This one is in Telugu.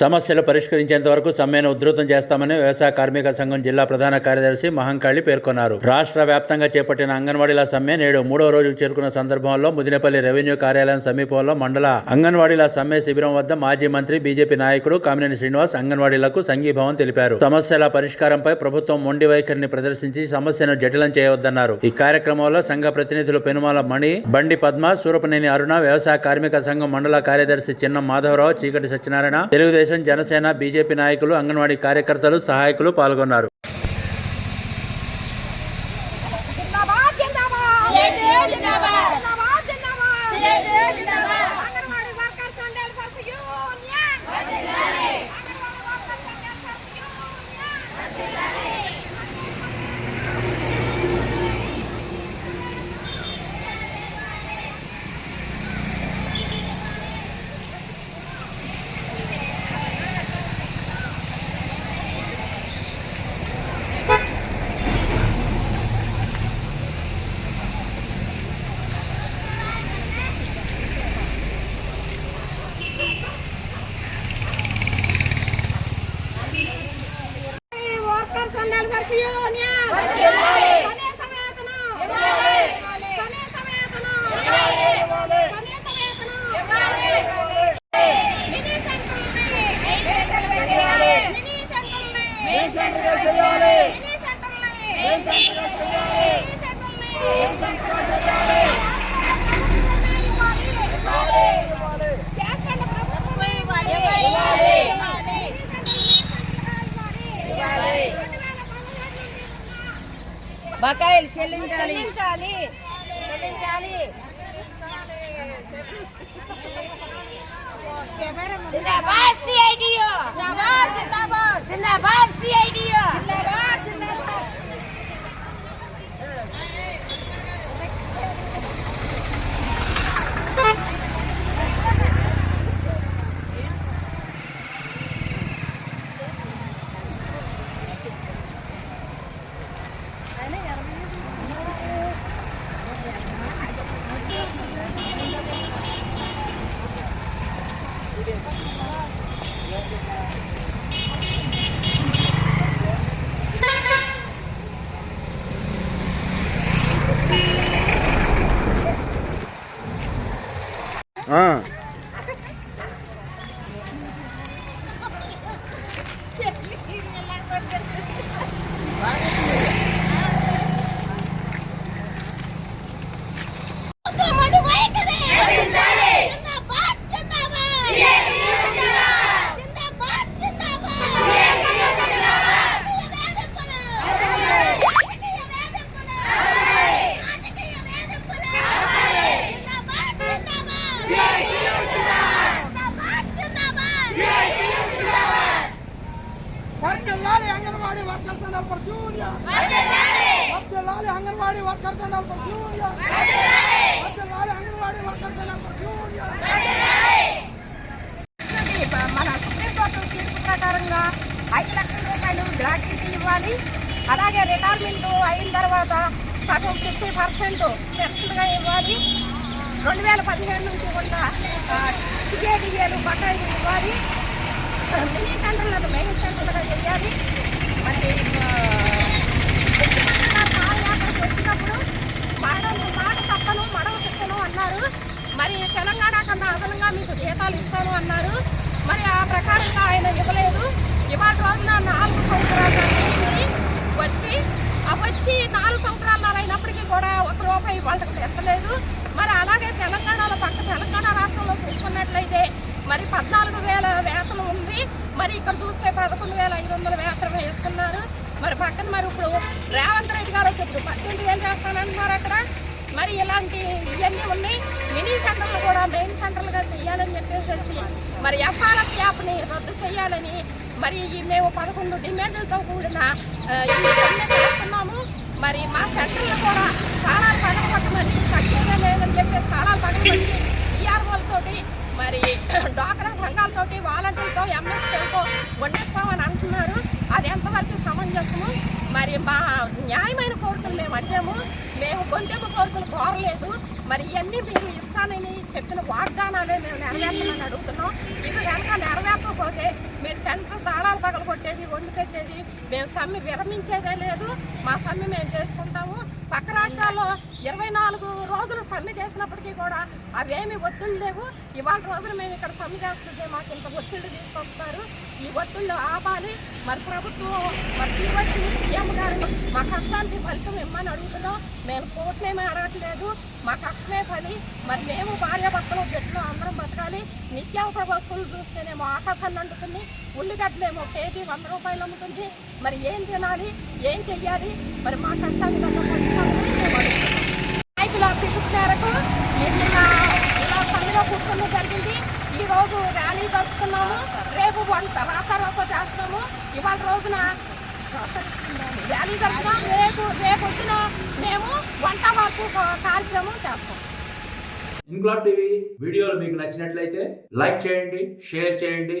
సమస్యలు పరిష్కరించేంత వరకు సమ్మెను ఉధృతం చేస్తామని వ్యవసాయ కార్మిక సంఘం జిల్లా ప్రధాన కార్యదర్శి మహంకాళి పేర్కొన్నారు. రాష్ట్ర వ్యాప్తంగా చేపట్టిన అంగన్వాడీల సమ్మె నేడు మూడో రోజు చేరుకున్న సందర్భంలో ముదినేపల్లి రెవెన్యూ కార్యాలయం సమీపంలో మండల అంగన్వాడీల సమ్మె శిబిరం వద్ద మాజీ మంత్రి బీజేపీ నాయకుడు కామినేని శ్రీనివాస్ అంగన్వాడీలకు సంఘీభావం తెలిపారు. సమస్యల పరిష్కారంపై ప్రభుత్వం మొండి వైఖరిని ప్రదర్శించి సమస్యను జటిలం చేయవద్దన్నారు. ఈ కార్యక్రమంలో సంఘ ప్రతినిధులు పెనుమాల మణి బండి పద్మ సూరపనేని అరుణ వ్యవసాయ కార్మిక సంఘం మండల కార్యదర్శి చిన్న మాధవరావు చీకటి సత్యనారాయణ తెలుగుదేశం జనసేన బీజేపీ నాయకులు అంగన్వాడీ కార్యకర్తలు సహాయకులు పాల్గొన్నారు. చెల్లించాలి చెల్లించాలి జిందాబాద్ సిఐడియో జిందాబాద్ జిందాబాద్ CITU Anganwadi workers and helpers union వర్ధిల్లాలి Anganwadi workers and helpers union Anganwadi workers and helpers union మన సుప్రీంకోర్టు తీర్పు ప్రకారంగా ఐదు లక్షల రూపాయలు గ్రాట్యుటీ ఇవ్వాలి. అలాగే రిటైర్మెంట్ అయిన తర్వాత సగం ఫిఫ్టీ పర్సెంట్ పెన్షన్గా ఇవ్వాలి. రెండు వేల పదిహేడు నుంచి ఉన్న టీఏడిఏలు బకాయిలు ఇవ్వాలి. మినీ సెంటర్లను మెయిన్ సెంటర్లుగా చేయాలి. మరి పాదయాత్రకు వచ్చినప్పుడు మరణం మాట తప్పను మడవ తిప్పను అన్నారు. మరి తెలంగాణ కన్నా అదనంగా మీకు జీతాలు ఇస్తాను అన్నారు. మరి ఆ ప్రకారంగా ఆయన ఇవ్వలేదు. ఇవాళ రోజున నాలుగు సంవత్సరాలు వచ్చి వచ్చి నాలుగు సంవత్సరాలు అయినప్పటికీ కూడా ఒక రూపాయి వాళ్ళకి ఎత్తలేదు మరి అలాగే తెలంగాణలో పక్క తెలంగాణ రాష్ట్రంలో చూసుకున్నట్లయితే మరి పద్నాలుగు వేల వేతనం ఉంది. మరి ఇక్కడ చూస్తే పదకొండు వేల ఐదు వందల మాత్రమే వేస్తున్నారు. మరి పక్కన మరి ఇప్పుడు రేవంత్ రెడ్డి గారు వచ్చి ఇప్పుడు పద్దెనిమిది వేలు చేస్తానంటున్నారు అక్కడ. మరి ఇలాంటి ఇవన్నీ ఉన్నాయి. మినీ సెంటర్లు కూడా మెయిన్ సెంటర్లుగా చేయాలని చెప్పేసి మరి ఎఫ్ఆర్ఎస్ యాప్ని రద్దు చేయాలని మరి మేము పదకొండు డిమాండ్లతో కూడిన చేస్తున్నాము. మరి మా సెంటర్లు కూడా చాలా పగలగొట్టమని సక్సెస్ లేదని చెప్పేసి చాలా మేము కోరికలు కోరలేదు. మరి ఇవన్నీ మీరు ఇస్తానని చెప్పిన వాగ్దానాలే మేము నెరవేర్చాలని అడుగుతున్నాం. ఇవి కనుక నెరవేర్చకపోతే మీరు సెంటర్ తాళాలు పగలు కొట్టేది వండి పెట్టేది మేము సమ్మె విరమించేదే లేదు. మా సమ్మె మేము చేసుకుంటాము. పక్క రాష్ట్రాల్లో ఇరవై నాలుగు రోజులు సమ్మె చేసినప్పటికీ కూడా అవేమి ఒత్తిళ్ళు లేవు. ఇవాళ రోజున మేము ఇక్కడ సమ్మె చేస్తుంటే మాకు ఇంత ఒత్తిళ్ళు తీసుకొస్తారు. ఈ ఒత్తిళ్ళు ఆపాలి. మరి ప్రభుత్వం మరి శ్రీవచ్చి సీఎం గారు మా కష్టానికి ఫలితం ఇమ్మని అడుగుతున్నాం. మేము కోట్లేమీ అడగట్లేదు. మా కష్టమే పని. మరి మేము భార్య భర్తలు బిడ్డలు అందరం బతకాలి. నిత్యావసర వస్తువులు చూస్తేనేమో ఆకాశాన్ని అంటుతుంది. ఉల్లిగడ్డలేమో కేజీ వంద రూపాయలు అమ్ముతుంది. మరి ఏం తినాలి? ఏం చెయ్యాలి? మరి మా కష్టాన్ని తగ్గ ఫలితాలను మేము అడుగుతున్నాం. నాయకుల పిలుపు మేరకు నిన్న ఇలా సమ్మెలో కూర్చొని జరిగింది. ఈ రోజు ర్యాలీ జరుపుతున్నాము రేపు వంట రాసారోకో చేస్తున్నాము. ఇవాళ రోజున ర్యాలీ జరుపుతున్నాం రేపు రేపు వచ్చిన మేము వంట వరకు కార్యక్రమం చేస్తాం. ఇన్క్లాబ్ టీవీ వీడియోలు మీకు నచ్చినట్లయితే లైక్ చేయండి షేర్ చేయండి.